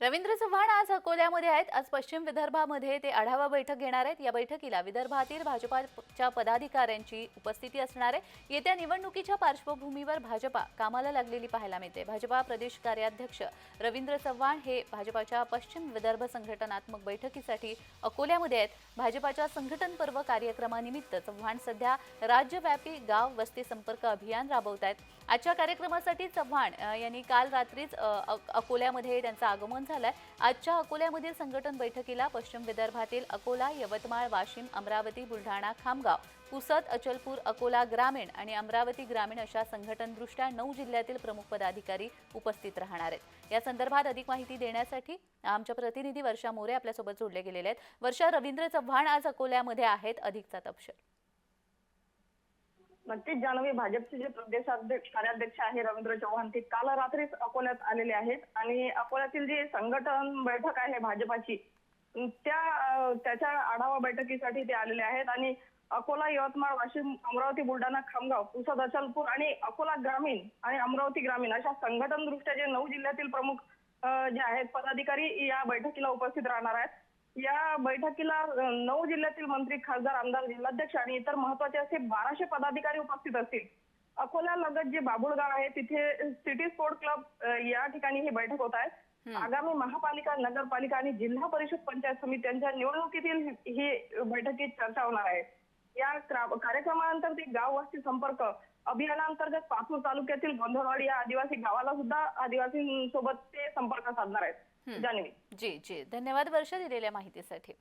रवींद्र चव्हाण आज अकोल्यामध्ये आहेत. आज पश्चिम विदर्भामध्ये ते आढावा बैठक घेणार आहेत. या बैठकीला विदर्भातील भाजपाच्या पदाधिकाऱ्यांची उपस्थिती असणार आहे. येत्या निवडणुकीच्या पार्श्वभूमीवर भाजपा कामाला लागलेली पाहायला मिळते. भाजपा प्रदेश कार्याध्यक्ष रवींद्र चव्हाण हे भाजपाच्या पश्चिम विदर्भ संघटनात्मक बैठकीसाठी अकोल्यामध्ये आहेत. भाजपाच्या संघटन पर्व कार्यक्रमानिमित्त चव्हाण सध्या राज्यव्यापी गाव वस्ती संपर्क अभियान राबवत आहेत आजच्या कार्यक्रमासाठी चव्हाण यांनी काल रात्रीच अ- अकोल्यामध्ये त्यांचं आगमन झालंय. आजच्या अकोल्यामधील संघटन बैठकीला पश्चिम विदर्भातील अकोला यवतमाळ वाशिम अमरावती बुलढाणा खामगाव पुसद अचलपूर अकोला ग्रामीण आणि अमरावती ग्रामीण अशा संघटनदृष्ट्या नऊ जिल्ह्यातील प्रमुख पदाधिकारी उपस्थित राहणार आहेत. या संदर्भात अधिक माहिती देण्यासाठी आमच्या प्रतिनिधी वर्षा मोरे आपल्यासोबत जोडले गेलेले आहेत. वर्षा रवींद्र चव्हाण आज अकोल्यामध्ये आहेत. अधिकचा तपशील. नक्कीच जानवी भाजपचे जे प्रदेशाध्यक्ष कार्याध्यक्ष आहे रवींद्र चव्हाण ते काल रात्रीच अकोल्यात आलेले आहेत. आणि अकोल्यातील जी संघटन बैठक आहे भाजपाची त्या त्याच्या आढावा बैठकीसाठी ते आलेले आहेत. आणि अकोला यवतमाळ वाशिम अमरावती बुलढाणा खामगाव पुसद अचलपूर आणि अकोला ग्रामीण आणि अमरावती ग्रामीण अशा संघटन दृष्ट्या जे नऊ जिल्ह्यातील प्रमुख जे आहेत पदाधिकारी या बैठकीला उपस्थित राहणार आहेत. या बैठकीला नऊ जिल्ह्यातील मंत्री खासदार आमदार जिल्हाध्यक्ष आणि इतर महत्त्वाचे असे बाराशे पदाधिकारी उपस्थित असतील. अकोला लगत जे बाबुळगाव आहे तिथे सिटी स्पोर्ट क्लब या ठिकाणी ही बैठक होत आहे. आगामी महापालिका नगरपालिका आणि जिल्हा परिषद पंचायत समित्यांच्या निवडणुकीतील ही बैठकीत चर्चा होणार आहे. या क्रा- कार्यक्रमानंतर ते गाव वस्ती संपर्क अभियानांतर्गत पाथूर तालुक्यातील गोंधळवाडी या आदिवासी गावाला सुद्धा आदिवासींसोबत ते संपर्क साधणार आहेत. जी जी. धन्यवाद वर्षा दिलेल्या माहितीसाठी.